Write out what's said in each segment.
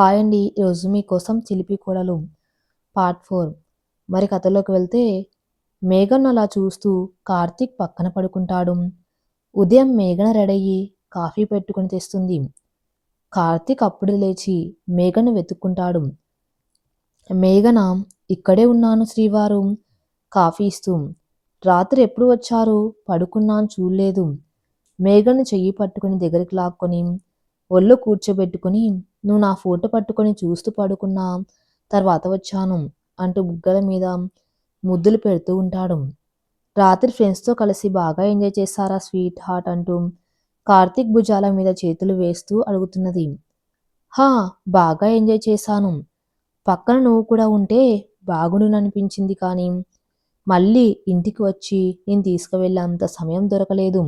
Hi అండి ఈరోజు మీకోసం చిలిపి కూడలు. Part four. మరి కథలోకి వెళ్తే మేఘన్ అలా చూస్తూ కార్తీక్ పక్కన పడుకుంటాడు. ఉదయం మేఘన రెడయ్యి కాఫీ పెట్టుకుని తెస్తుంది. కార్తీక్ అప్పుడు లేచి మేఘను వెతుక్కుంటాడు. మేఘన ఇక్కడే ఉన్నాను శ్రీవారు. కాఫీ ఇస్తూ. రాత్రి ఎప్పుడు వచ్చారు? పడుకున్నాను చూడలేదు. మేఘను చెయ్యి పట్టుకుని దగ్గరికి లాక్కొని ఒళ్ళు కూర్చోబెట్టుకుని నువ్వు నా ఫోటో పట్టుకొని చూస్తూ పడుకున్నా తర్వాత వచ్చాను అంటూ బుగ్గల మీద ముద్దులు పెడుతూ ఉంటాడు. రాత్రి ఫ్రెండ్స్తో కలిసి బాగా ఎంజాయ్ చేస్తారా స్వీట్ హార్ట్ అంటూ కార్తీక్ భుజాల మీద చేతులు వేస్తూ అడుగుతున్నది. హా బాగా ఎంజాయ్ చేశాను. పక్కన నువ్వు కూడా ఉంటే బాగుండుననిపించింది కానీ మళ్ళీ ఇంటికి వచ్చి నేను తీసుకువెళ్ళేంత సమయం దొరకలేదు.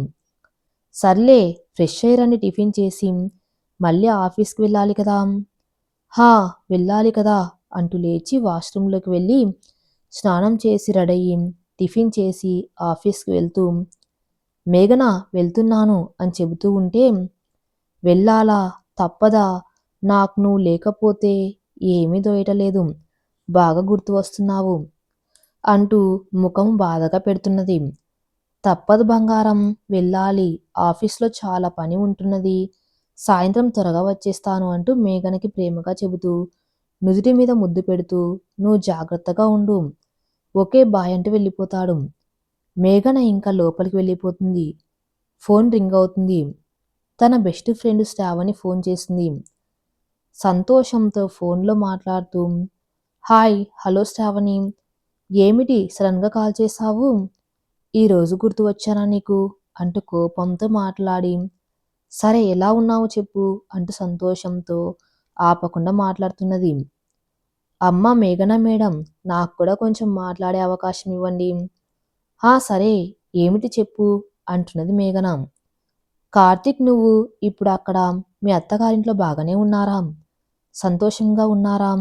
సర్లే ఫ్రెష్ అయ్యరని టిఫిన్ చేసి మళ్ళీ ఆఫీస్కి వెళ్ళాలి కదా. హా వెళ్ళాలి కదా అంటూ లేచి వాష్రూమ్లోకి వెళ్ళి స్నానం చేసి రెడయ్యి టిఫిన్ చేసి ఆఫీస్కి వెళ్తూ మేఘన వెళ్తున్నాను అని చెబుతూ ఉంటే వెళ్ళాలా తప్పదా నాకు నువ్వు లేకపోతే ఏమీ దోయటలేదు బాగా గుర్తు వస్తున్నావు అంటూ ముఖం బాధగా పెడుతున్నది. తప్పదు బంగారం వెళ్ళాలి ఆఫీస్లో చాలా పని ఉంటున్నది సాయంత్రం త్వరగా వచ్చేస్తాను అంటూ మేఘనకి ప్రేమగా చెబుతూ నుదుటి మీద ముద్దు పెడుతూ నువ్వు జాగ్రత్తగా ఉండు. ఒకే బాయ్ అంటూ వెళ్ళిపోతాడు. మేఘన ఇంకా లోపలికి వెళ్ళిపోతుంది. ఫోన్ రింగ్ అవుతుంది. తన బెస్ట్ ఫ్రెండ్ శ్రావణి ఫోన్ చేసింది సంతోషంతో ఫోన్లో మాట్లాడుతూ హాయ్ హలో శ్రావణి. ఏమిటి సడన్గా కాల్ చేశావు? ఈరోజు గుర్తు వచ్చానా నీకు? అంటూ కోపంతో మాట్లాడి సరే ఎలా ఉన్నావు చెప్పు అంటూ సంతోషంతో ఆపకుండా మాట్లాడుతున్నది. అమ్మ మేఘన మేడం నాకు కూడా కొంచెం మాట్లాడే అవకాశం ఇవ్వండి. ఆ సరే ఏమిటి చెప్పు అంటున్నది మేఘన. కార్తిక్ నువ్వు ఇప్పుడు అక్కడ మీ అత్తగారింట్లో బాగానే ఉన్నారా? సంతోషంగా ఉన్నారా?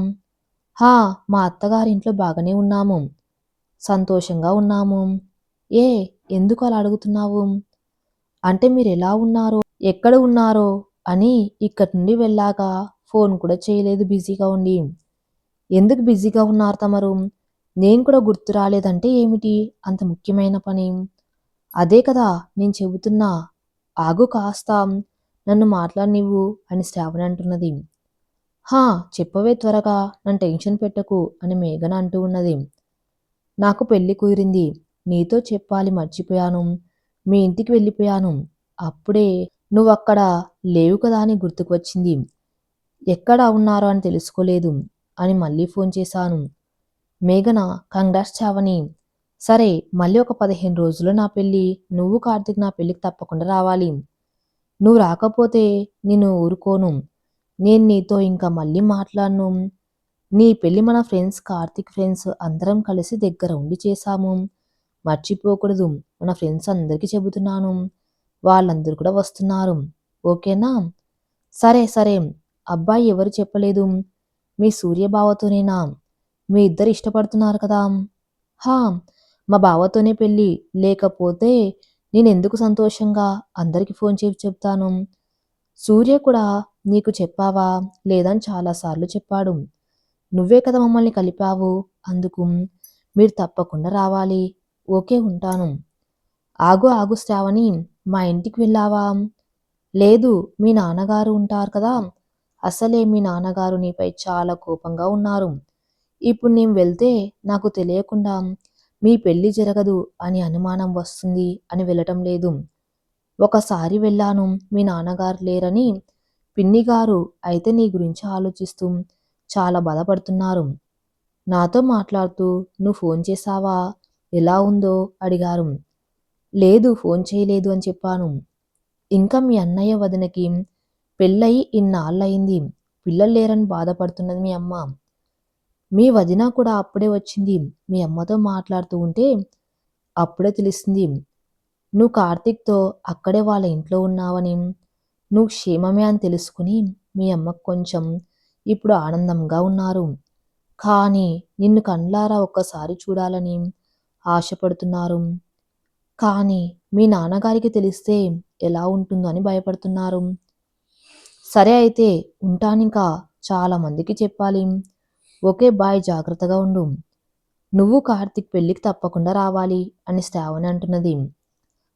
హా మా అత్తగారింట్లో బాగానే ఉన్నాము. సంతోషంగా ఉన్నాము. ఏ ఎందుకు అలా అడుగుతున్నావు? అంటే మీరు ఎలా ఉన్నారో? ఎక్కడ ఉన్నారో అని ఇక్కడి నుండి వెళ్ళాక ఫోన్ కూడా చేయలేదు బిజీగా ఉండి. ఎందుకు బిజీగా ఉన్నారు తమరు? నేను కూడా గుర్తు రాలేదంటే ఏమిటి? అంత ముఖ్యమైన పని. అదే కదా నేను చెబుతున్నా. ఆగు కాస్త. నన్ను మాట్లాడినివ్వు అని శ్రావణి అంటున్నది. హా చెప్పవే త్వరగా. నన్ను టెన్షన్ పెట్టకు అని మేఘన అంటూ ఉన్నది. నాకు పెళ్ళి కుదిరింది. నీతో చెప్పాలి మర్చిపోయాను. మీ ఇంటికి వెళ్ళిపోయాను. అప్పుడే నువ్వు అక్కడ లేవు కదా అని గుర్తుకు వచ్చింది ఎక్కడ ఉన్నారో అని తెలుసుకోలేదు అని మళ్ళీ ఫోన్ చేశాను. మేఘన కంగ్రాస్ చావని సరే మళ్ళీ ఒక పదిహేను రోజుల్లో నా పెళ్ళి నువ్వు కార్తిక్ నా పెళ్ళికి తప్పకుండా రావాలి. నువ్వు రాకపోతే నేను ఊరుకోను. నేను నీతో ఇంకా మళ్ళీ మాట్లాడను. నీ పెళ్ళి మన ఫ్రెండ్స్ కార్తిక్ ఫ్రెండ్స్ అందరం కలిసి దగ్గర ఉండి చేశాము. మర్చిపోకూడదు. మన ఫ్రెండ్స్ అందరికీ చెబుతున్నాను. వాళ్ళందరూ కూడా వస్తున్నారు. ఓకేనా? సరే సరే. అబ్బాయి ఎవరు చెప్పలేదు? మీ సూర్యబావతోనేనా? మీ ఇద్దరు ఇష్టపడుతున్నారు కదా? హా మా బావతోనే పెళ్ళి. లేకపోతే నేను ఎందుకు సంతోషంగా అందరికీ ఫోన్ చేసి చెప్తాను? సూర్య కూడా నీకు చెప్పావా? లేదని చాలాసార్లు చెప్పాడు. నువ్వే కదా మమ్మల్ని కలిపావు. అందుకు మీరు తప్పకుండా రావాలి. ఓకే ఉంటాను. ఆగు ఆగు శ్రావణి. మా ఇంటికి వెళ్ళావా? లేదు మీ నాన్నగారు ఉంటారు కదా. అసలే మీ నాన్నగారు నీపై చాలా కోపంగా ఉన్నారు. ఇప్పుడు నేను వెళ్తే నాకు తెలియకుండా మీ పెళ్ళి జరగదు అని అనుమానం వస్తుంది అని వెళ్ళటం లేదు. ఒకసారి వెళ్ళాను మీ నాన్నగారు లేరని పిన్నిగారు అయితే నీ గురించి ఆలోచిస్తూ చాలా బాధపడుతున్నారు. నాతో మాట్లాడుతూ నువ్వు ఫోన్ చేశావా? ఎలా ఉందో? అడిగారు. లేదు ఫోన్ చేయలేదు అని చెప్పాను. ఇంకా మీ అన్నయ్య వదినకి పెళ్ళయి ఇన్నాళ్ళయింది. పిల్లలు లేరని బాధపడుతున్నది మీ అమ్మ. మీ వదిన కూడా అప్పుడే వచ్చింది. మీ అమ్మతో మాట్లాడుతూ ఉంటే అప్పుడే తెలిసింది. నువ్వు కార్తీక్తో అక్కడే వాళ్ళ ఇంట్లో ఉన్నావని నువ్వు క్షేమమే అని తెలుసుకుని మీ అమ్మకు కొంచెం ఇప్పుడు ఆనందంగా ఉన్నారు. కానీ నిన్ను కండ్లారా ఒక్కసారి చూడాలని ఆశపడుతున్నారు. కానీ మీ నాన్నగారికి తెలిస్తే ఎలా ఉంటుందో అని భయపడుతున్నారు. సరే అయితే ఉంటానికా చాలా మందికి చెప్పాలి. ఓకే బాయ్ జాగ్రత్తగా ఉండు. నువ్వు కార్తిక్ పెళ్ళికి తప్పకుండా రావాలి అని శ్రావణి అంటున్నది.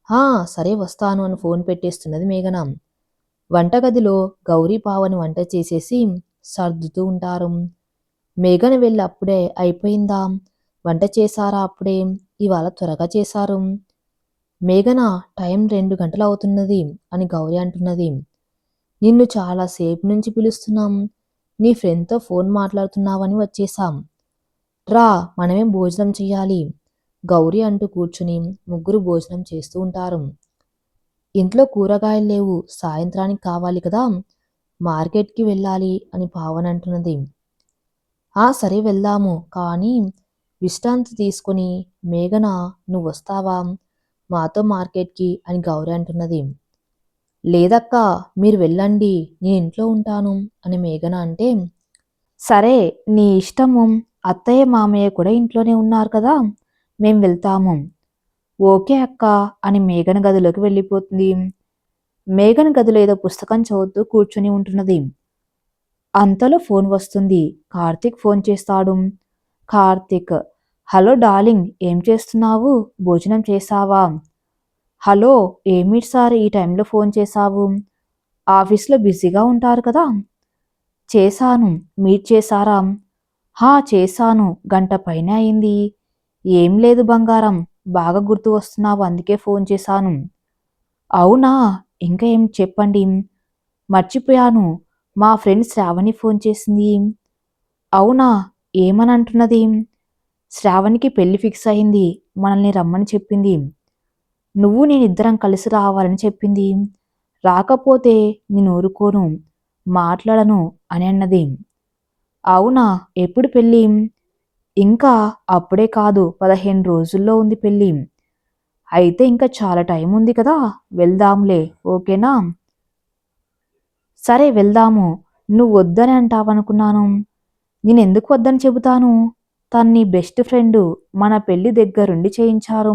హా సరే వస్తాను అని ఫోన్ పెట్టేస్తున్నది మేఘన. వంటగదిలో గౌరీ పావని వంట చేసేసి సర్దుతూ ఉంటారు. మేఘన వెళ్ళి అప్పుడే అయిపోయిందా? వంట చేశారా అప్పుడే? ఇవాళ త్వరగా చేశారు. మేఘన టైం రెండు గంటలు అవుతున్నది అని గౌరీ అంటున్నది. నిన్ను చాలాసేపు నుంచి పిలుస్తున్నాం. నీ ఫ్రెండ్తో ఫోన్ మాట్లాడుతున్నావని వచ్చేసాం రా మనమే భోజనం చెయ్యాలి? గౌరీ అంటూ కూర్చుని ముగ్గురు భోజనం చేస్తూ ఉంటారు. ఇంట్లో కూరగాయలు లేవు సాయంత్రానికి కావాలి కదా? మార్కెట్కి వెళ్ళాలి అని భావన అంటున్నది. ఆ సరే వెళ్దాము. కానీ విశ్రాంతి తీసుకొని మేఘన నువ్వు వస్తావా? మాతో మార్కెట్కి అని గౌరీ అంటున్నది. లేదక్క మీరు వెళ్ళండి నేను ఇంట్లో ఉంటాను అని మేఘన అంటే సరే నీ ఇష్టము అత్తయ్య మామయ్య కూడా ఇంట్లోనే ఉన్నారు కదా మేం వెళ్తాము. ఓకే అక్క అని మేఘన గదిలోకి వెళ్ళిపోతుంది. మేఘన గదిలో ఏదో పుస్తకం చదువుతూ కూర్చొని ఉంటున్నది. అంతలో ఫోన్ వస్తుంది. కార్తీక్ ఫోన్ చేస్తాడు. కార్తీక్ హలో డార్లింగ్ ఏం చేస్తున్నావు? భోజనం చేసావా హలో ఏమిటి సార్ ఈ టైంలో ఫోన్ చేశావు? ఆఫీస్లో బిజీగా ఉంటారు కదా? చేశాను. మీట్ చేశారా? హా చేశాను. గంట పైన అయింది. ఏం లేదు బంగారం. బాగా గుర్తు వస్తున్నావు అందుకే ఫోన్ చేశాను. అవునా? ఇంకా ఏం చెప్పండి. మర్చిపోయాను. మా ఫ్రెండ్ శ్రావణి ఫోన్ చేసింది. అవునా? ఏమని అంటున్నది? శ్రావణికి పెళ్ళి ఫిక్స్ అయింది. మనల్ని రమ్మని చెప్పింది. నువ్వు నేను ఇద్దరం కలిసి రావాలని చెప్పింది. రాకపోతే నేను ఊరుకోను మాట్లాడను అని అన్నది. అవునా ఎప్పుడు పెళ్ళి? ఇంకా అప్పుడే కాదు పదిహేను రోజుల్లో ఉంది పెళ్ళి. అయితే ఇంకా చాలా టైం ఉంది కదా వెళ్దాంలే ఓకేనా? సరే వెళ్దాము. నువ్వు వద్దని అంటావనుకున్నాను. నేను ఎందుకు వద్దని చెబుతాను? తన్ని బెస్ట్ ఫ్రెండ్ మన పెళ్ళి దగ్గరుండి చేయించారు.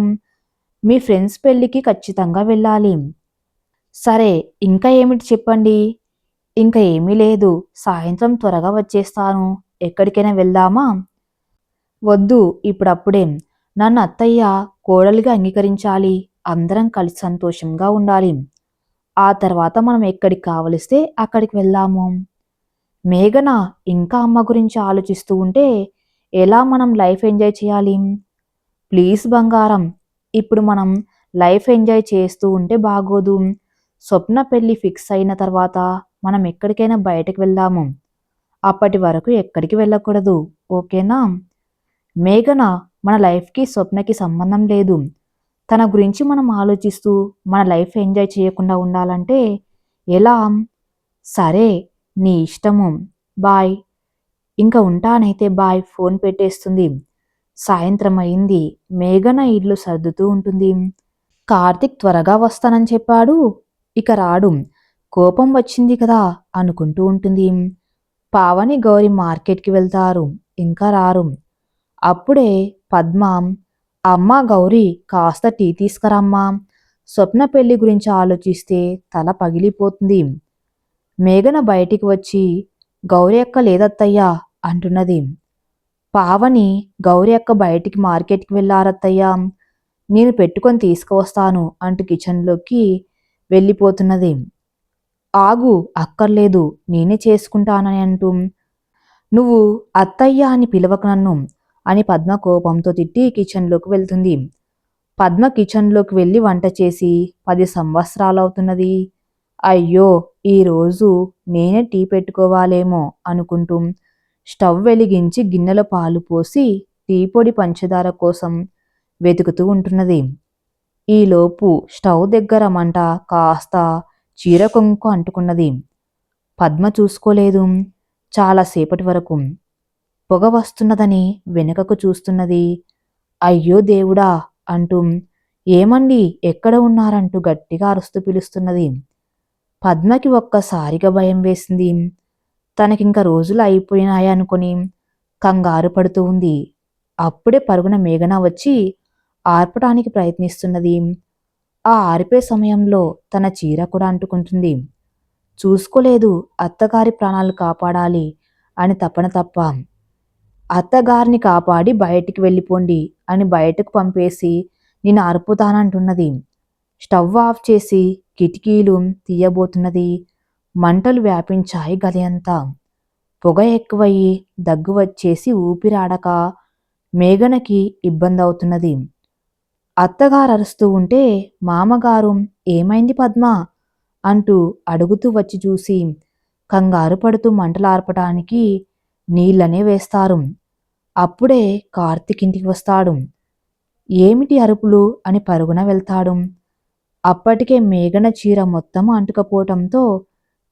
మీ ఫ్రెండ్స్ పెళ్ళికి ఖచ్చితంగా వెళ్ళాలి. సరే ఇంకా ఏమిటి చెప్పండి? ఇంకా ఏమీ లేదు. సాయంత్రం త్వరగా వచ్చేస్తాను. ఎక్కడికైనా వెళ్దామా? వద్దు ఇప్పుడప్పుడే. నన్ను అత్తయ్య కోడలిగా అంగీకరించాలి. అందరం కలిసి సంతోషంగా ఉండాలి. ఆ తర్వాత మనం ఎక్కడికి కావలిస్తే అక్కడికి వెళ్దాము. మేఘన ఇంకా అమ్మ గురించి ఆలోచిస్తూ ఉంటే ఎలా మనం లైఫ్ ఎంజాయ్ చేయాలి? ప్లీజ్ బంగారం ఇప్పుడు మనం లైఫ్ ఎంజాయ్ చేస్తూ ఉంటే బాగోదు. స్వప్న పెళ్ళి ఫిక్స్ అయిన తర్వాత మనం ఎక్కడికైనా బయటకు వెళ్దాము. అప్పటి వరకు ఎక్కడికి వెళ్ళకూడదు ఓకేనా? మేఘన మన లైఫ్కి స్వప్నకి సంబంధం లేదు. తన గురించి మనం ఆలోచిస్తూ మన లైఫ్ ఎంజాయ్ చేయకుండా ఉండాలంటే ఎలా? సరే నీ ఇష్టము. బాయ్. ఇంకా ఉంటానైతే బాయ్ ఫోన్ పెట్టేస్తుంది. సాయంత్రం అయింది. మేఘన ఇల్లు సర్దుతూ ఉంటుంది. కార్తిక్ త్వరగా వస్తానని చెప్పాడు. ఇక రాడు. కోపం వచ్చింది కదా అనుకుంటూ ఉంటుంది. పావని గౌరి మార్కెట్కి వెళ్తారు. ఇంకా రారు. అప్పుడే పద్మ అమ్మ గౌరీ కాస్త టీ తీసుకురమ్మా. స్వప్న పెళ్ళి గురించి ఆలోచిస్తే తల పగిలిపోతుంది. మేఘన బయటికి వచ్చి గౌరీ అక్క లేదత్తయ్యా అంటున్నది. పావని గౌరీ అక్క బయటికి మార్కెట్కి వెళ్ళారత్తయ్యా. నేను పెట్టుకొని తీసుకువస్తాను అంటూ కిచెన్లోకి వెళ్ళిపోతున్నది. ఆగు అక్కర్లేదు నేనే చేసుకుంటానని అంటూ. నువ్వు అత్తయ్య అని పిలవక నన్ను అని పద్మ కోపంతో తిట్టి కిచెన్లోకి వెళ్తుంది. పద్మ కిచెన్లోకి వెళ్ళి వంట చేసి పది సంవత్సరాలవుతున్నది. అయ్యో ఈరోజు నేనే టీ పెట్టుకోవాలేమో అనుకుంటూ స్టవ్ వెలిగించి గిన్నెలో పాలు పోసి టీ పొడి పంచదార కోసం వెతుకుతూ ఉంటున్నది. ఈలోపు స్టవ్ దగ్గర మంట కాస్త చీర కొంకు అంటుకున్నది. పద్మ చూసుకోలేదు. చాలాసేపటి వరకు పొగ వస్తున్నదని వెనుకకు చూస్తున్నది. అయ్యో దేవుడా అంటూ ఏమండి ఎక్కడ ఉన్నారంటూ గట్టిగా అరుస్తూ పిలుస్తున్నది. పద్మకి ఒక్కసారిగా భయం వేసింది. తనకింక రోజులు అయిపోయినాయి అనుకుని కంగారు పడుతూ ఉంది. అప్పుడే పరుగున మేఘన వచ్చి ఆర్పడానికి ప్రయత్నిస్తున్నది. ఆ ఆరిపే సమయంలో తన చీర కూడా అంటుకుంటుంది. చూసుకోలేదు అత్తగారి ప్రాణాలు కాపాడాలి అని తపన తప్ప. అత్తగారిని కాపాడి బయటికి వెళ్ళిపోండి అని బయటకు పంపేసి నేను అరుపుతానంటున్నది స్టవ్ ఆఫ్ చేసి కిటికీలు తీయబోతున్నది. మంటలు వ్యాపించాయి గది అంతా పొగ ఎక్కువయ్యి దగ్గు వచ్చేసి ఊపిరాడక మేఘనకి ఇబ్బంది అవుతున్నది అత్తగారు అరుస్తూ ఉంటే మామగారు ఏమైంది పద్మ అంటూ అడుగుతూ వచ్చి చూసి కంగారు పడుతూ మంటలార్పటానికి నీళ్ళనే వేస్తారు. అప్పుడే కార్తీక్ ఇంటికి వస్తాడు. ఏమిటి అరుపులు అని పరుగున వెళ్తాడు. అప్పటికే మేఘన చీర మొత్తం అంటుకపోవటంతో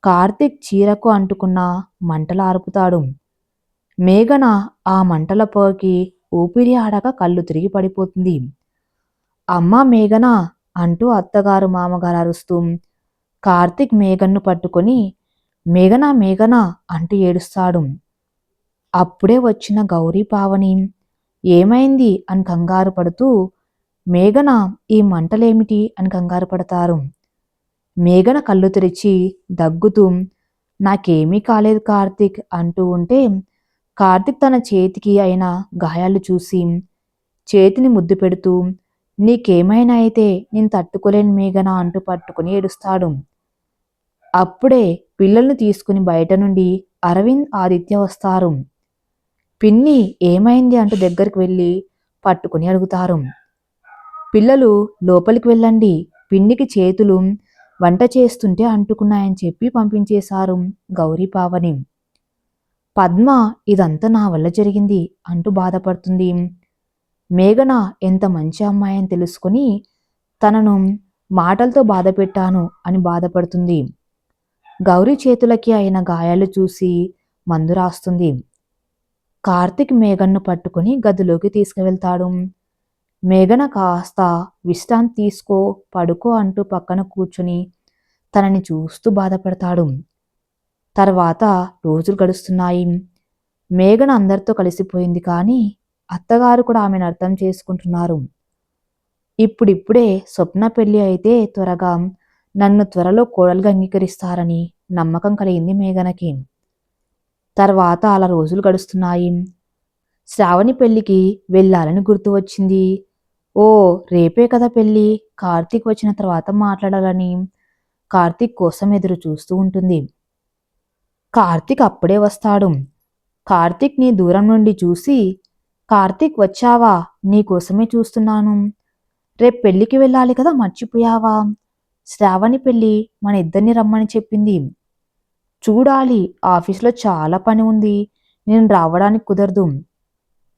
కార్తీక్ చీరకు అంటుకున్న మంటలు మేఘన ఆ మంటల పోకి ఊపిరి ఆడక కళ్ళు తిరిగి పడిపోతుంది. అమ్మా మేఘన అంటూ అత్తగారు మామగారు అరుస్తూ కార్తీక్ మేఘన్ను పట్టుకొని మేఘన మేఘన అంటూ ఏడుస్తాడు. అప్పుడే వచ్చిన గౌరీ పావని ఏమైంది అని కంగారు పడుతూ మేఘన ఈ మంటలేమిటి అని కంగారు పడతారు. మేఘన కళ్ళు తెరిచి దగ్గుతూ నాకేమీ కాలేదు కార్తీక్ అంటూ ఉంటే కార్తిక్ తన చేతికి అయిన గాయాలు చూసి చేతిని ముద్దు పెడుతూ నీకేమైనా అయితే నేను తట్టుకోలేను మేఘన అంటూ పట్టుకుని ఏడుస్తాడు. అప్పుడే పిల్లల్ని తీసుకుని బయట నుండి అరవింద్ ఆదిత్య వస్తారు. పిన్ని ఏమైంది? అంటూ దగ్గరికి వెళ్ళి పట్టుకుని అడుగుతారు. పిల్లలు లోపలికి వెళ్ళండి. పిన్నికి చేతులు వంట చేస్తుంటే అంటుకున్నాయని చెప్పి పంపించేశారు గౌరీ పావని. పద్మ ఇదంతా నా వల్ల జరిగింది అంటూ బాధపడుతుంది. మేఘన ఎంత మంచి అమ్మాయి అని తెలుసుకొని తనను మాటలతో బాధ పెట్టాను అని బాధపడుతుంది. గౌరీ చేతులకి అయిన గాయాలు చూసి మందు రాస్తుంది. కార్తిక్ మేఘన్ను పట్టుకుని గదిలోకి తీసుకువెళ్తాడు. మేఘన కాస్త విశ్రాంతి తీసుకో పడుకో అంటూ పక్కన కూర్చుని తనని చూస్తూ బాధపడతాడు. తర్వాత రోజులు గడుస్తున్నాయి. మేఘన అందరితో కలిసిపోయింది కానీ అత్తగారు కూడా ఆమెను అర్థం చేసుకుంటున్నారు. ఇప్పుడిప్పుడే స్వప్న పెళ్ళి అయితే త్వరగా నన్ను త్వరలో కోడలుగా అంగీకరిస్తారని నమ్మకం కలిగింది మేఘనకి. తర్వాత అలా రోజులు గడుస్తున్నాయి. శ్రావణి పెళ్ళికి వెళ్ళాలని గుర్తు వచ్చింది. ఓ రేపే కదా పెళ్ళి. కార్తీక్ వచ్చిన తర్వాత మాట్లాడాలని. కార్తీక్ కోసం ఎదురు చూస్తూ ఉంటుంది. కార్తీక్ అప్పుడే వస్తాడు. కార్తీక్ని దూరం నుండి చూసి కార్తీక్ వచ్చావా? నీకోసమే చూస్తున్నాను. రేపు పెళ్ళికి వెళ్ళాలి కదా మర్చిపోయావా? శ్రావణి పెళ్ళి మన ఇద్దరిని రమ్మని చెప్పింది. చూడాలి ఆఫీస్లో చాలా పని ఉంది. నేను రావడానికి కుదరదు.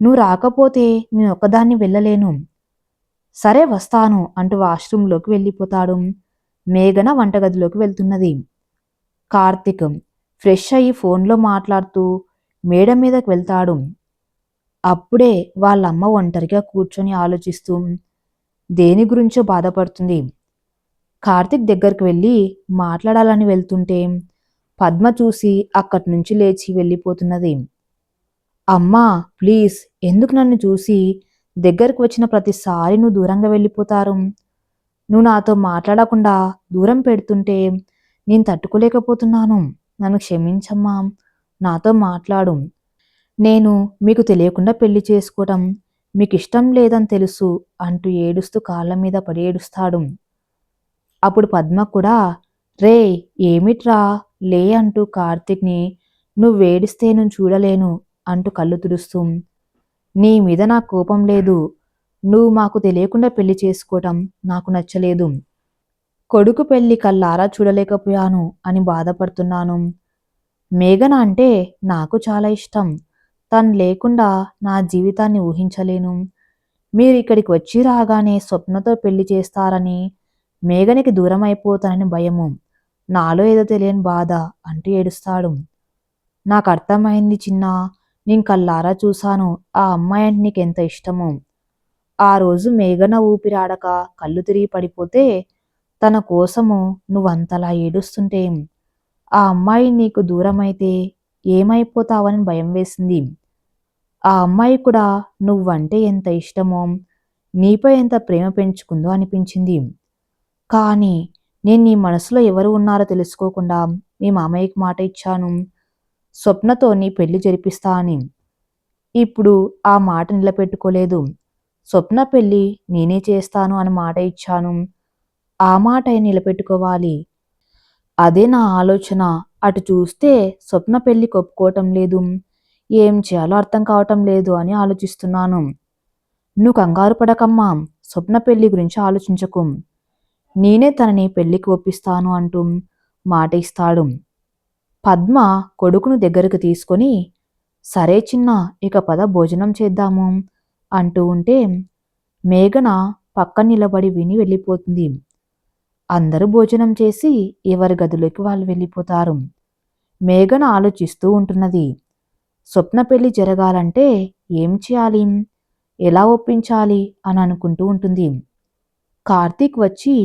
నువ్వు రాకపోతే నేను ఒకదాన్ని వెళ్ళలేను. సరే వస్తాను అంటూ వాష్రూంలోకి వెళ్ళిపోతాడు. మేఘన వంటగదిలోకి వెళ్తున్నది. కార్తిక్ ఫ్రెష్ అయ్యి ఫోన్లో మాట్లాడుతూ మేడ మీదకి వెళ్తాడు. అప్పుడే వాళ్ళమ్మ ఒంటరిగా కూర్చొని ఆలోచిస్తూ దేని గురించో బాధపడుతుంది. కార్తిక్ దగ్గరికి వెళ్ళి మాట్లాడాలని వెళ్తుంటే పద్మ చూసి అక్కడి నుంచి లేచి వెళ్ళిపోతున్నది. అమ్మా ప్లీజ్ ఎందుకు నన్ను చూసి దగ్గరకు వచ్చిన ప్రతిసారి నువ్వు దూరంగా వెళ్ళిపోతారు. నువ్వు నాతో మాట్లాడకుండా దూరం పెడుతుంటే నేను తట్టుకోలేకపోతున్నాను. నన్ను క్షమించమ్మా. నాతో మాట్లాడు. నేను మీకు తెలియకుండా పెళ్ళి చేసుకోవటం మీకు ఇష్టం లేదని తెలుసు అంటూ ఏడుస్తూ కాళ్ళ మీద పడి ఏడుస్తాడు. అప్పుడు పద్మ కూడా రే ఏమిట్రా? లే అంటూ కార్తిక్ని నువ్వేడిస్తే నేను చూడలేను అంటూ కళ్ళు తుడుస్తూ నీ మీద నా కోపం లేదు. నువ్వు మాకు తెలియకుండా పెళ్ళి చేసుకోవటం నాకు నచ్చలేదు. కొడుకు పెళ్ళి కల్లారా చూడలేకపోయాను అని బాధపడుతున్నాను. మేఘన అంటే నాకు చాలా ఇష్టం. తను లేకుండా నా జీవితాన్ని ఊహించలేను. మీరు ఇక్కడికి వచ్చి రాగానే స్వప్నతో పెళ్ళి చేస్తారని మేఘనికి దూరం అయిపోతానని భయము. నాలో ఏదో తెలియని బాధ అంటూ ఏడుస్తాడు. నాకు అర్థమైంది చిన్న నేను కల్లారా చూశాను. ఆ అమ్మాయి అంటే నీకెంత ఇష్టమో? ఆ రోజు మేఘన ఊపిరాడక కళ్ళు తిరిగి పడిపోతే తన కోసము నువ్వంతలా ఏడుస్తుంటే ఆ అమ్మాయి నీకు దూరమైతే ఏమైపోతావని భయం వేసింది. ఆ అమ్మాయి కూడా నువ్వంటే ఎంత ఇష్టమో నీపై ఎంత ప్రేమ పెంచుకుందో అనిపించింది. కానీ నేను నీ మనసులో ఎవరు ఉన్నారో తెలుసుకోకుండా మీ మామయ్యకి మాట ఇచ్చాను. స్వప్నతో నీ పెళ్ళి జరిపిస్తా అని. ఇప్పుడు ఆ మాట నిలబెట్టుకోలేదు. స్వప్న పెళ్ళి నేనే చేస్తాను అని మాట ఇచ్చాను. ఆ మాట నిలబెట్టుకోవాలి. అదే నా ఆలోచన. అటు చూస్తే స్వప్న పెళ్ళి కొప్పుకోవటం లేదు. ఏం చేయాలో అర్థం కావటం లేదు అని ఆలోచిస్తున్నాను. నువ్వు కంగారు పడకమ్మా. స్వప్న పెళ్ళి గురించి ఆలోచించకు. నేనే తనని పెళ్ళికి ఒప్పిస్తాను అంటూ మాట ఇస్తాడు. పద్మ కొడుకును దగ్గరకు తీసుకొని సరే చిన్న ఇక పద భోజనం చేద్దాము అంటూ ఉంటే మేఘన పక్క నిలబడి విని వెళ్ళిపోతుంది. అందరూ భోజనం చేసి ఎవరి గదిలోకి వాళ్ళు వెళ్ళిపోతారు. మేఘన ఆలోచిస్తూ ఉంటున్నది. స్వప్న పెళ్ళి జరగాలంటే ఏం చేయాలి? ఎలా ఒప్పించాలి? అని అనుకుంటూ ఉంటుంది. కార్తీక్ వచ్చి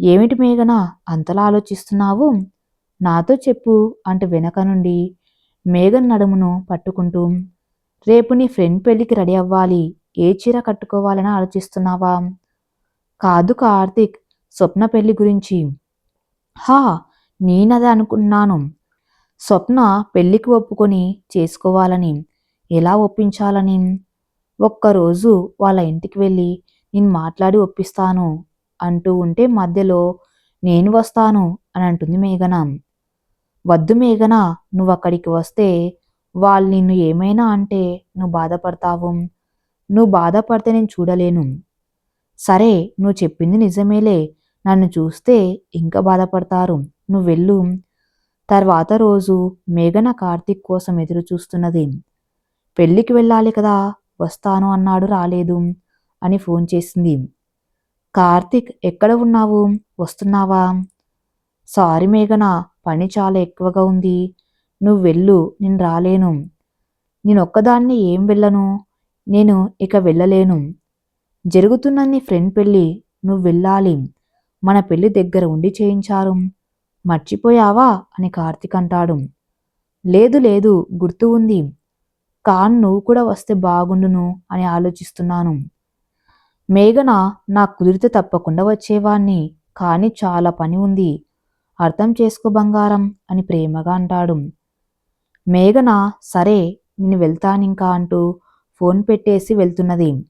ఏమిటి మేఘన అంతలా ఆలోచిస్తున్నావు? నాతో చెప్పు అంటూ వెనక నుండి మేఘన్ నడుమును పట్టుకుంటూ రేపు నీ ఫ్రెండ్ పెళ్ళికి రెడీ అవ్వాలి. ఏ చీర కట్టుకోవాలని ఆలోచిస్తున్నావా? కాదు కార్తిక్ స్వప్న పెళ్ళి గురించి. హా నేనదే అనుకున్నాను స్వప్న పెళ్ళికి ఒప్పుకొని చేసుకోవాలని. ఎలా ఒప్పించాలని? ఒక్కరోజు వాళ్ళ ఇంటికి వెళ్ళి నేను మాట్లాడి ఒప్పిస్తాను. అంటూ ఉంటే మధ్యలో నేను వస్తాను అని అంటుంది మేఘన. వద్దు మేఘన నువ్వు అక్కడికి వస్తే వాళ్ళు నిన్ను ఏమైనా అంటే నువ్వు బాధపడతావు. నువ్వు బాధపడితే నేను చూడలేను. సరే నువ్వు చెప్పింది నిజమేలే. నన్ను చూస్తే ఇంకా బాధపడతారు. నువ్వు వెళ్ళు. తర్వాత రోజు మేఘన కార్తీక్ కోసం ఎదురు చూస్తున్నది. పెళ్ళికి వెళ్ళాలి కదా వస్తాను అన్నాడు రాలేదు అని ఫోన్ చేసింది. కార్తీక్ ఎక్కడ ఉన్నావు? వస్తున్నావా? సారీ మేఘన పని చాలా ఎక్కువగా ఉంది. నువ్వు వెళ్ళు నేను రాలేను. నేను ఒక్కదాన్ని ఏం వెళ్ళను? నేను ఇక వెళ్ళలేను. జరుగుతున్న నీ ఫ్రెండ్ పెళ్ళి నువ్వు వెళ్ళాలి. మన పెళ్ళి దగ్గర ఉండి చేయించారు. మర్చిపోయావా? అని కార్తిక్ అంటాడు. లేదు లేదు గుర్తు ఉంది. కాన్ నువ్వు కూడా వస్తే బాగుండును అని ఆలోచిస్తున్నాను. మేఘన నా కుదిరితే తప్పకుండా వచ్చేవాణ్ణి. కానీ చాలా పని ఉంది. అర్థం చేసుకో బంగారం అని ప్రేమగా అంటాడు. మేఘన సరే నేను వెళ్తానింకా అంటూ ఫోన్ పెట్టేసి వెళ్తున్నది.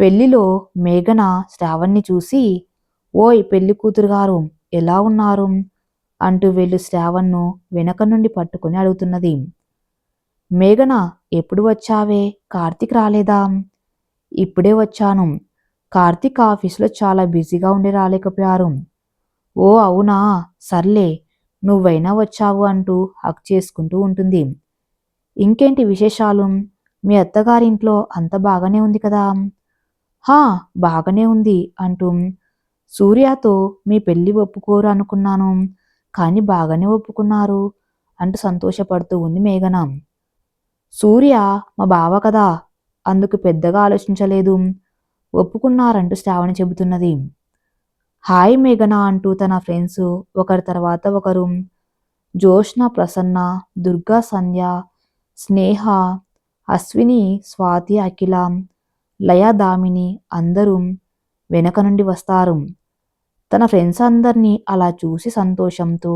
పెళ్ళిలో మేఘన శ్రావణ్ణి చూసి ఓయ్ పెళ్ళి కూతురు గారు ఎలా ఉన్నారు? అంటూ వెళ్ళు శ్రావణ్ను వెనక నుండి పట్టుకుని అడుగుతున్నది. మేఘన ఎప్పుడు వచ్చావే? కార్తీక్ రాలేదా? ఇప్పుడే వచ్చాను. కార్తీక్ ఆఫీసులో చాలా బిజీగా ఉండి రాలేకపోయారు. ఓ అవునా? సర్లే నువ్వైనా వచ్చావు అంటూ హక్ చేసుకుంటూ ఉంటుంది. ఇంకేంటి విశేషాలు? మీ అత్తగారింట్లో అంత బాగానే ఉంది కదా? హా బాగానే ఉంది అంటూ సూర్యతో మీ పెళ్ళి ఒప్పుకోరు అనుకున్నాను. కానీ బాగానే ఒప్పుకున్నారు అంటూ సంతోషపడుతూ ఉంది మేఘన. సూర్య మా బావ కదా అందుకు పెద్దగా ఆలోచించలేదు. ఒప్పుకున్నారంటూ శ్రావణి చెబుతున్నది. హాయ్ మేఘన అంటూ తన ఫ్రెండ్స్ ఒకరి తర్వాత ఒకరు జోష్న ప్రసన్న దుర్గా సంధ్య స్నేహ అశ్విని స్వాతి అఖిల లయ దామిని అందరూ వెనక నుండి వస్తారు. తన ఫ్రెండ్స్ అందరినీ అలా చూసి సంతోషంతో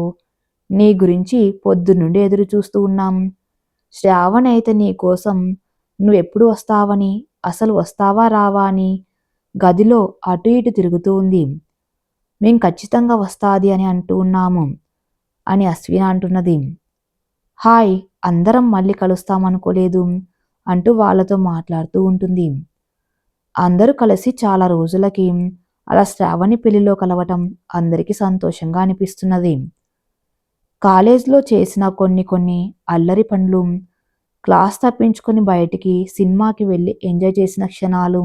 నీ గురించి పొద్దున్నుండి ఎదురు చూస్తూ ఉన్నాం. శ్రావణ్ అయితే నీ కోసం నువ్వెప్పుడు వస్తావని అసలు వస్తావా రావా అని గదిలో అటు ఇటు తిరుగుతూ ఉంది. మేం ఖచ్చితంగా వస్తాది అని అంటూ ఉన్నాము అని అశ్విన అంటున్నది. హాయ్ అందరం మళ్ళీ కలుస్తామనుకోలేదు అంటూ వాళ్ళతో మాట్లాడుతూ ఉంటుంది. అందరూ కలిసి చాలా రోజులకి అలా శ్రావణి పెళ్ళిలో కలవటం అందరికీ సంతోషంగా అనిపిస్తున్నది. కాలేజ్లో చేసిన కొన్ని కొన్ని అల్లరి పనులు క్లాస్ తప్పించుకొని బయటికి సినిమాకి వెళ్ళి ఎంజాయ్ చేసిన క్షణాలు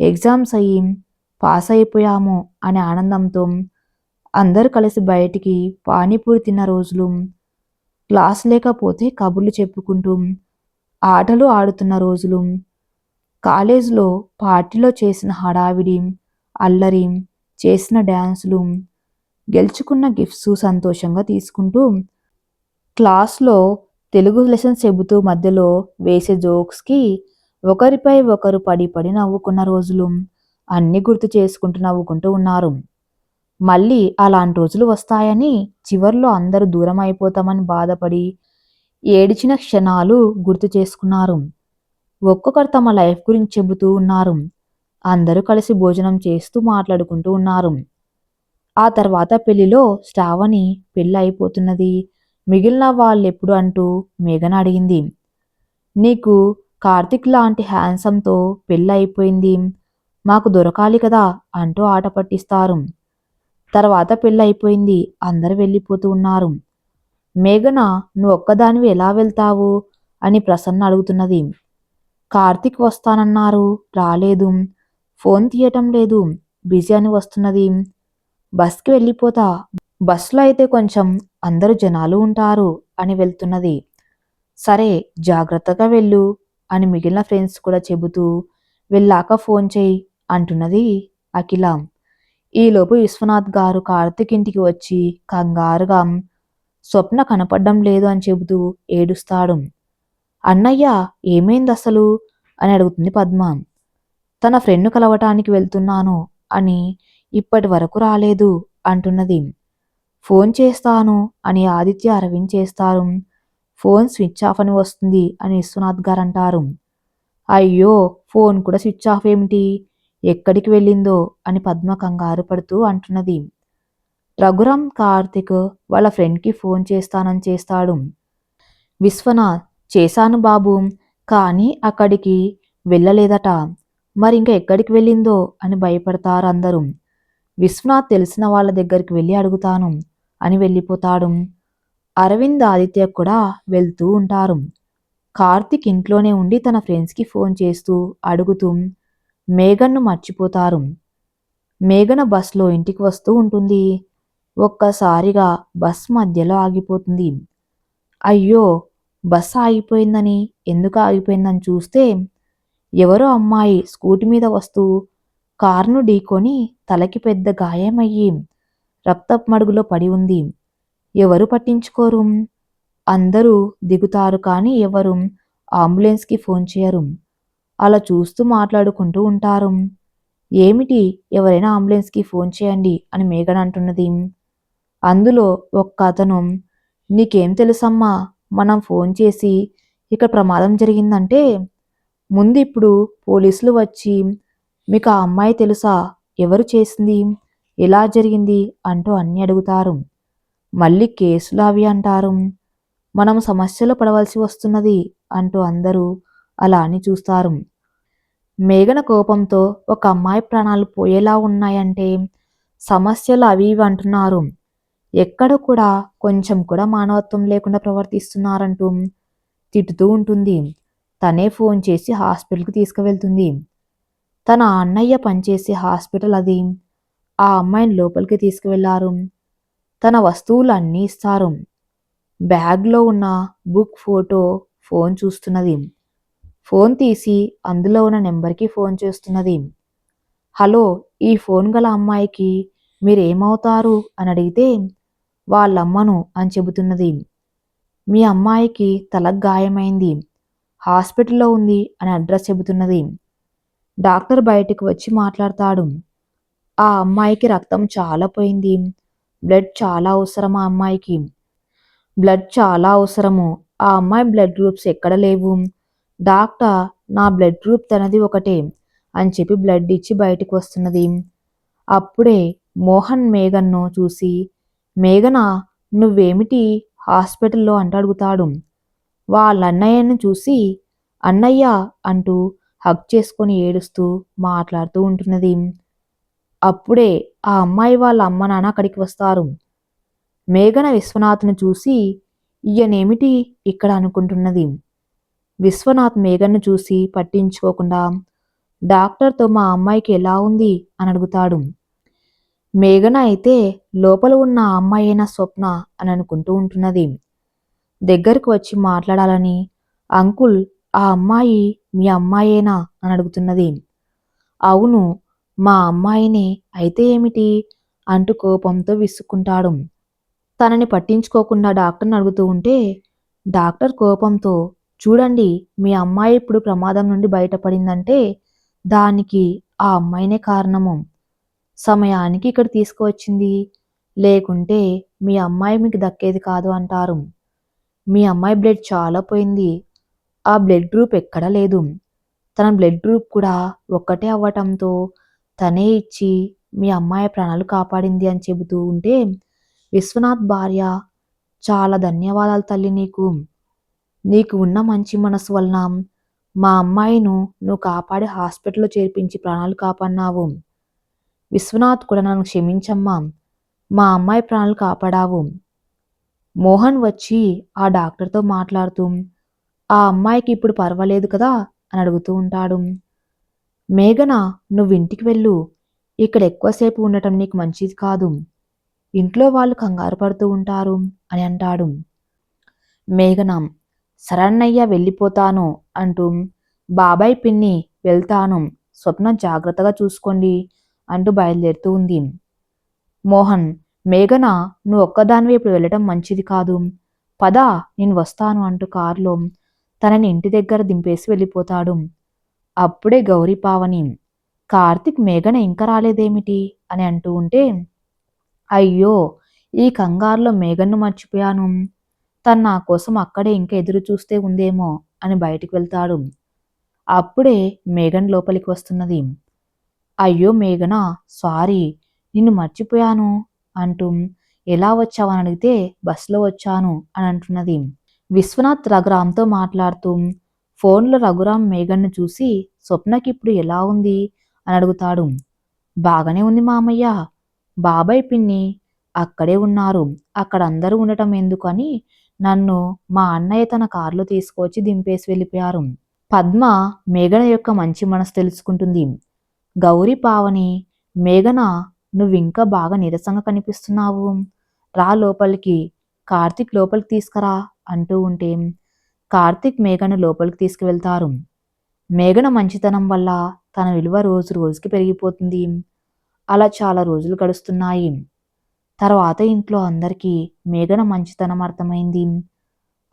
ఎగ్జామ్స్ అయ్యి పాస్ అయిపోయాము అనే ఆనందంతో అందరూ కలిసి బయటికి పానీపూరి తిన్న రోజులు క్లాస్ లేకపోతే కబుర్లు చెప్పుకుంటూ ఆటలు ఆడుతున్న రోజులు. కాలేజ్లో పార్టీలో చేసిన హడావిడి అల్లరి చేసిన డ్యాన్సులు గెలుచుకున్న గిఫ్ట్స్ సంతోషంగా తీసుకుంటూ క్లాస్లో తెలుగు లెసన్స్ చెబుతూ మధ్యలో వేసే జోక్స్కి ఒకరిపై ఒకరు పడి పడి నవ్వుకున్న రోజులు. అన్నీ గుర్తు చేసుకుంటూ నవ్వుకుంటూ ఉన్నారు. మళ్ళీ అలాంటి రోజులు వస్తాయని చివర్లో అందరూ దూరం అయిపోతామని బాధపడి ఏడిచిన క్షణాలు గుర్తు చేసుకున్నారు. ఒక్కొక్కరు తమ లైఫ్ గురించి చెబుతూ ఉన్నారు. అందరూ కలిసి భోజనం చేస్తూ మాట్లాడుకుంటూ ఉన్నారు. ఆ తర్వాత పెళ్ళిలో శ్రావణి పెళ్ళి అయిపోతున్నది. మిగిలిన వాళ్ళు ఎప్పుడు అంటూ మేఘన అడిగింది. నీకు కార్తిక్ లాంటి హ్యాండ్సమ్తో పెళ్ళి అయిపోయింది. మాకు దొరకాలి కదా అంటూ ఆట పట్టిస్తారు. తర్వాత పెళ్ళి అయిపోయింది. వెళ్ళిపోతూ ఉన్నారు. మేఘన నువ్వు ఒక్కదానివి ఎలా వెళ్తావు? అని ప్రసన్న అడుగుతున్నది. కార్తిక్ వస్తానన్నారు. రాలేదు. ఫోన్ తీయటం లేదు. బిజీ అని వస్తున్నది. బస్కి వెళ్ళిపోతా. బస్సులో అయితే కొంచెం అందరూ జనాలు ఉంటారు అని వెళ్తున్నది. సరే జాగ్రత్తగా వెళ్ళు అని మిగిలిన ఫ్రెండ్స్ కూడా చెబుతూ వెళ్ళాక ఫోన్ చేయి. అంటున్నది అఖిలం. ఈలోపు విశ్వనాథ్ గారు కార్తిక్ ఇంటికి వచ్చి కంగారుగా స్వప్న కనపడడం లేదు అని చెబుతూ ఏడుస్తాడు. అన్నయ్య ఏమైంది అసలు అని అడుగుతుంది పద్మ. తన ఫ్రెండ్ను కలవటానికి వెళ్తున్నాను అని ఇప్పటి వరకు రాలేదు అంటున్నది. ఫోన్ చేస్తాను అని ఆదిత్య అరవింద్ చేస్తారు. ఫోన్ స్విచ్ ఆఫ్ అని వస్తుంది అని విశ్వనాథ్ గారు అంటారు. అయ్యో! ఫోన్ కూడా స్విచ్ ఆఫ్ ఏమిటి? ఎక్కడికి వెళ్ళిందో అని పద్మ కంగారు పడుతూ అంటున్నది. రఘురామ్ కార్తిక్ వాళ్ళ ఫ్రెండ్కి ఫోన్ చేస్తానని చేస్తాడు. విశ్వనాథ్ చేశాను బాబు కానీ అక్కడికి వెళ్ళలేదట. మరి ఇంకా ఎక్కడికి వెళ్ళిందో అని భయపడతారు అందరూ విశ్వనాథ్ తెలిసిన వాళ్ళ దగ్గరికి వెళ్ళి అడుగుతాను అని వెళ్ళిపోతాడు. అరవింద్ ఆదిత్య కూడా వెళ్తూ ఉంటారు. కార్తిక్ ఇంట్లోనే ఉండి తన ఫ్రెండ్స్కి ఫోన్ చేస్తూ అడుగుతూ మేఘన్ను మర్చిపోతారు. మేఘన బస్లో ఇంటికి వస్తూ ఉంటుంది. ఒక్కసారిగా బస్ మధ్యలో ఆగిపోతుంది. అయ్యో బస్ ఆగిపోయిందని ఎందుకు ఆగిపోయిందని చూస్తే ఎవరో అమ్మాయి స్కూటీ మీద వస్తూ కారును ఢీకొని తలకి పెద్ద గాయమయ్యి రక్తపు మడుగులో పడి ఉంది. ఎవరు పట్టించుకోరు? అందరూ దిగుతారు కానీ ఎవరు? అంబులెన్స్కి ఫోన్ చేయరు. అలా చూస్తూ మాట్లాడుకుంటూ ఉంటారు. ఏమిటి? ఎవరైనా అంబులెన్స్కి ఫోన్ చేయండి అని మేఘన అంటున్నది. అందులో ఒక్క అతను నీకేం తెలుసమ్మా? మనం ఫోన్ చేసి ఇక్కడ ప్రమాదం జరిగిందంటే? ముందు ఇప్పుడు పోలీసులు వచ్చి మీకు ఆ అమ్మాయి తెలుసా? ఎవరు చేసింది? ఎలా జరిగింది? అంటూ అన్నీ అడుగుతారు. మళ్ళీ కేసులు అవి అంటారు. మనం సమస్యలు పడవలసి వస్తున్నది అంటూ అందరూ అలా అని చూస్తారు. మేఘన కోపంతో ఒక అమ్మాయి ప్రాణాలు పోయేలా ఉన్నాయంటే సమస్యలు అవి ఇవి అంటున్నారు. ఎక్కడ కూడా కొంచెం కూడా మానవత్వం లేకుండా ప్రవర్తిస్తున్నారంటూ తిట్టుతూ ఉంటుంది. తనే ఫోన్ చేసి హాస్పిటల్కి తీసుకువెళ్తుంది. తన అన్నయ్య పనిచేసే హాస్పిటల్ అది. ఆ అమ్మాయిని లోపలికి తీసుకువెళ్ళారు. తన వస్తువులు అన్నీ ఇస్తారు. బ్యాగ్లో ఉన్న బుక్ ఫోటో ఫోన్ చూస్తున్నది. ఫోన్ తీసి అందులో ఉన్న నెంబర్కి ఫోన్ చేస్తున్నది. హలో ఈ ఫోన్ గల అమ్మాయికి మీరేమవుతారు? అని అడిగితే వాళ్ళమ్మను అని చెబుతున్నది. మీ అమ్మాయికి తలకు గాయమైంది. హాస్పిటల్లో ఉంది అని అడ్రస్ చెబుతున్నది. డాక్టర్ బయటకు వచ్చి మాట్లాడతాడు. ఆ అమ్మాయికి రక్తం చాలా పోయింది. బ్లడ్ చాలా అవసరం ఆ అమ్మాయికి. బ్లడ్ చాలా అవసరము. ఆ అమ్మాయి బ్లడ్ గ్రూప్స్ ఎక్కడ లేవు? డాక్టర్ నా బ్లడ్ గ్రూప్ తనది ఒకటే అని చెప్పి బ్లడ్ ఇచ్చి బయటకు వస్తున్నది. అప్పుడే మోహన్ మేఘన్ను చూసి మేఘన నువ్వేమిటి హాస్పిటల్లో అంట అడుగుతాడు. వాళ్ళ అన్నయ్యను చూసి అన్నయ్య అంటూ హక్ చేసుకొని ఏడుస్తూ మాట్లాడుతూ ఉంటున్నది. అప్పుడే ఆ అమ్మాయి వాళ్ళ అమ్మ నాన్న అక్కడికి వస్తారు. మేఘన విశ్వనాథ్ను చూసి ఈయనేమిటి ఇక్కడ అనుకుంటున్నది? విశ్వనాథ్ మేఘన్ను చూసి పట్టించుకోకుండా డాక్టర్తో మా అమ్మాయికి ఎలా ఉంది? అని అడుగుతాడు. మేఘన అయితే లోపల ఉన్న ఆ అమ్మాయి అయిన స్వప్న అని అనుకుంటూ ఉంటున్నది. దగ్గరకు వచ్చి మాట్లాడాలని అంకుల్ ఆ అమ్మాయి మీ అమ్మాయేనా? అని అడుగుతున్నది. అవును మా అమ్మాయినే అయితే ఏమిటి? అంటూ కోపంతో విసుక్కుంటాడు. తనని పట్టించుకోకుండా డాక్టర్ని అడుగుతూ ఉంటే డాక్టర్ కోపంతో చూడండి మీ అమ్మాయి ఇప్పుడు ప్రమాదం నుండి బయటపడిందంటే దానికి ఆ అమ్మాయినే కారణము. సమయానికి ఇక్కడ తీసుకువచ్చింది. లేకుంటే మీ అమ్మాయి మీకు దక్కేది కాదు అంటారు. మీ అమ్మాయి బ్లడ్ చాలా పోయింది. ఆ బ్లడ్ గ్రూప్ ఎక్కడా లేదు. తన బ్లడ్ గ్రూప్ కూడా ఒక్కటే అవ్వటంతో తనే ఇచ్చి మీ అమ్మాయి ప్రాణాలు కాపాడింది అని చెబుతూ ఉంటే విశ్వనాథ్ భార్య చాలా ధన్యవాదాలు తల్లి నీకు. నీకు ఉన్న మంచి మనసు వలన మా అమ్మాయిను నువ్వు కాపాడి హాస్పిటల్లో చేర్పించి ప్రాణాలు కాపాడినావు. విశ్వనాథ్ కూడా నన్ను క్షమించమ్మా. మా అమ్మాయి ప్రాణాలు కాపాడావు. మోహన్ వచ్చి ఆ డాక్టర్తో మాట్లాడుతూ ఆ అమ్మాయికి ఇప్పుడు పర్వాలేదు కదా? అని అడుగుతూ ఉంటాడు. మేఘన నువ్వు ఇంటికి వెళ్ళు. ఇక్కడ ఎక్కువసేపు ఉండటం నీకు మంచిది కాదు. ఇంట్లో వాళ్ళు కంగారు పడుతూ ఉంటారు అని అంటాడు. మేఘన సరన్నయ్య వెళ్ళిపోతాను అంటూ బాబాయ్ పిన్ని వెళ్తాను. స్వప్న జాగ్రత్తగా చూసుకోండి అంటూ బయలుదేరుతూ ఉంది. మోహన్ మేఘన నువ్వు ఒక్కదానివి ఇప్పుడు వెళ్ళటం మంచిది కాదు. పద నేను వస్తాను అంటూ కారులో తనని ఇంటి దగ్గర దింపేసి వెళ్ళిపోతాడు. అప్పుడే గౌరీ పావని కార్తిక్ మేఘన ఇంకా రాలేదేమిటి అని అంటూ ఉంటే అయ్యో ఈ కంగారులో మేఘన్ను మర్చిపోయాను. తను నా కోసం అక్కడే ఇంకా ఎదురు చూస్తే ఉందేమో అని బయటికి వెళ్తాడు. అప్పుడే మేఘన్ లోపలికి వస్తున్నది. అయ్యో మేఘన సారీ నిన్ను మర్చిపోయాను అంటూ ఎలా వచ్చావని అడిగితే బస్సులో వచ్చాను అని అంటున్నది. విశ్వనాథ్ రఘురామ్తో మాట్లాడుతూ ఫోన్లో రఘురామ్ మేఘన్ను చూసి స్వప్నకి ఇప్పుడు ఎలా ఉంది? అని అడుగుతాడు. బాగానే ఉంది మామయ్య. బాబాయ్ పిన్ని అక్కడే ఉన్నారు. అక్కడ అందరూ ఉండటం ఎందుకని నన్ను మా అన్నయ్య తన కారులో తీసుకొచ్చి దింపేసి వెళ్ళిపోయారు. పద్మ మేఘన యొక్క మంచి మనసు తెలుసుకుంటుంది. గౌరీ పావని మేఘన నువ్వు ఇంకా బాగా నీరసంగా కనిపిస్తున్నావు. రా లోపలికి. కార్తిక్ లోపలికి తీసుకురా అంటూ ఉంటే కార్తిక్ మేఘను లోపలికి తీసుకువెళ్తారు. మేఘన మంచితనం వల్ల తన విలువ రోజు రోజుకి పెరిగిపోతుంది. అలా చాలా రోజులు గడుస్తున్నాయి. తర్వాత ఇంట్లో అందరికీ మేఘన మంచితనం అర్థమైంది.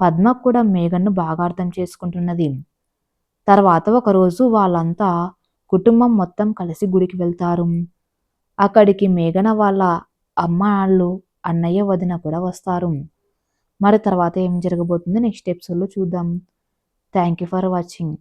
పద్మ కూడా మేఘన్ను బాగా అర్థం చేసుకుంటున్నది. తర్వాత ఒకరోజు వాళ్ళంతా కుటుంబం మొత్తం కలిసి గుడికి వెళ్తారు. అక్కడికి మేఘన వాళ్ళ అమ్మ వాళ్ళు అన్నయ్య వదిన కూడా వస్తారు. మరి తర్వాత ఏం జరగబోతుందో నెక్స్ట్ ఎపిసోడ్లో చూద్దాం. Thank you for watching.